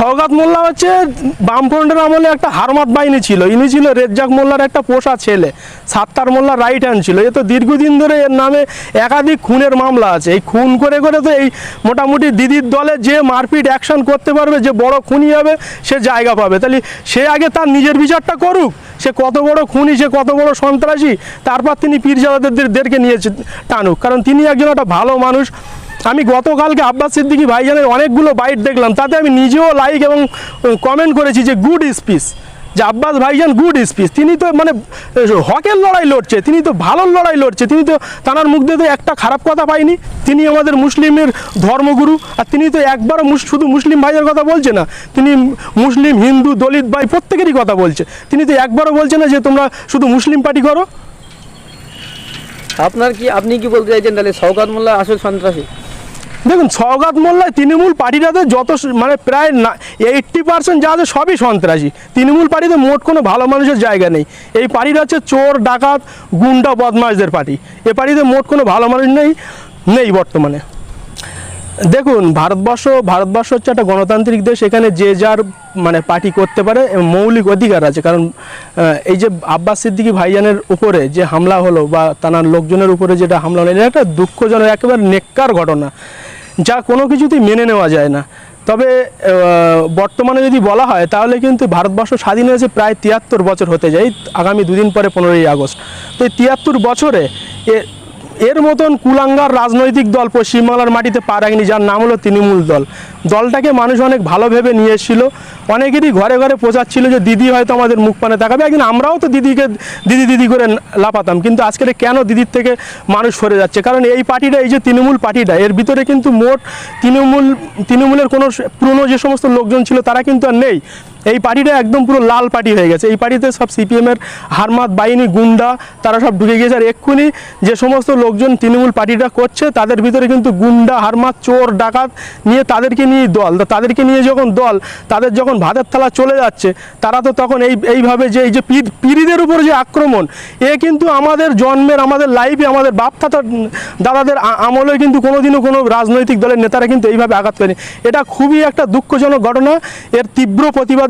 সওগাত মোল্লা হচ্ছে বামফ্রন্টের আমলে একটা হারমাত বাহিনী ছিল। ইনি ছিল রেজ্জাক মোল্লার একটা পোষা ছেলে। সাত্তার মোল্লা রাইট হ্যান্ড ছিল। এ তো দীর্ঘদিন ধরে এর নামে একাধিক খুনের মামলা আছে। এই খুন করে করে তো এই মোটামুটি দিদির দলে যে মারপিট অ্যাকশন করতে পারবে, যে বড় খুনি হবে, সে জায়গা পাবে। তাহলে সে আগে তার নিজের বিচারটা করুক। সে কত বড় খুনি, সে কত বড় সন্ত্রাসী, তারপর তিনি পীরজাদাদেরকে নিয়ে টানুক। কারণ তিনি একজন একটা ভালো মানুষ। আমি গতকালকে আব্বাস সিদ্দিকী ভাইজানের অনেকগুলো বাইট দেখলাম, তাতে আমি নিজেও লাইক এবং কমেন্ট করেছি যে গুড স্পিচ যে আব্বাস ভাইজান গুড স্পিচ তিনি তো মানে হকের লড়াই লড়ছে, তিনি তো ভালো লড়াই লড়ছে, তিনি তো তানার মুখ দিয়ে তো একটা খারাপ কথা পাইনি তিনি আমাদের মুসলিমের ধর্মগুরু, আর তিনি তো একবারও শুধু মুসলিম ভাইয়ের কথা বলছে না, তিনি মুসলিম, হিন্দু, দলিত ভাই প্রত্যেকেরই কথা বলছে। তিনি তো একবারও বলছে না যে তোমরা শুধু মুসলিম পার্টি করো। আপনার কি, আপনি কি বলতে চাইছেন তাহলে শওকাত মোল্লা আসল সন্ত্রাসী? দেখুন সৌগাত মোল্লায় তৃণমূল পার্টিটাতে যত মানে প্রায় না এইট্টি পার্সেন্ট যা আছে সবই সন্ত্রাসী। তৃণমূল পার্টিতে মোট কোনো ভালো মানুষের জায়গা নেই। এই পার্টিটা হচ্ছে চোর, ডাকাত, গুন্ডা, বদমাশদের পার্টি। এ পার্টিতে মোট কোনো ভালো মানুষ নেই নেই বর্তমানে। দেখুন, ভারতবর্ষ ভারতবর্ষ হচ্ছে একটা গণতান্ত্রিক দেশ, এখানে যে যার মানে পার্টি করতে পারে মৌলিক অধিকার আছে। কারণ এই যে আব্বাস সিদ্দিকী ভাইজানের উপরে যে হামলা হলো বা তার লোকজনের উপরে যেটা হামলা হলো, এটা একটা দুঃখজনক, একেবারে নেককার ঘটনা, যা কোনো কিছুতেই মেনে নেওয়া যায় না। তবে বর্তমানে যদি বলা হয়, তাহলে কিন্তু ভারতবর্ষ স্বাধীন হয়েছে প্রায় তিয়াত্তর বছর হতে যায়, আগামী দুদিন পরে পনেরোই আগস্ট। তো এই তিয়াত্তর বছরে এর মতন কুলাঙ্গার রাজনৈতিক দল পশ্চিমবাংলার মাটিতে পা রাখেনি, যার নাম হলো তৃণমূল দল। দলটাকে মানুষ অনেক ভালো ভেবে নিয়ে এসেছিল। অনেকেরই ঘরে ঘরে ছিল যে, দিদি হয়তো আমাদের মুখ পানে তাকাবে। একদিন আমরাও তো দিদিকে, দিদি দিদি করে লাপাতাম কিন্তু আজকের কেন দিদির থেকে মানুষ সরে যাচ্ছে? কারণ এই পার্টিটা, এই যে তৃণমূল পার্টিটা, এর ভিতরে কিন্তু মোট তৃণমূল, তৃণমূলের কোনো পুরনো যে সমস্ত লোকজন ছিল, তারা কিন্তু আর নেই। এই পার্টিটা একদম পুরো লাল পার্টি হয়ে গেছে। এই পার্টিতে সব সিপিএমের হারমাত, বাহিনী, গুন্ডা, তারা সব ঢুকে গিয়েছে। আর এক্ষুনি যে সমস্ত লোকজন তৃণমূল পার্টিটা করছে, তাদের ভিতরে কিন্তু গুন্ডা, হারমাত, চোর, ডাকাত নিয়ে তাদেরকে নিয়ে দল। তাদেরকে নিয়ে যখন দল, তাদের যখন ভাতের থালা চলে যাচ্ছে, তারা তো তখন এই, এইভাবে যে, এই যে পীর, পীরিদের উপর যে আক্রমণ, এ কিন্তু আমাদের জন্মের, আমাদের লাইফে আমাদের বাপ থাতার দাদাদের আমলে কিন্তু কোনোদিনও কোনো রাজনৈতিক দলের নেতারা কিন্তু এইভাবে আঘাত করেনি। এটা খুবই একটা দুঃখজনক ঘটনা। এর তীব্র প্রতিবাদ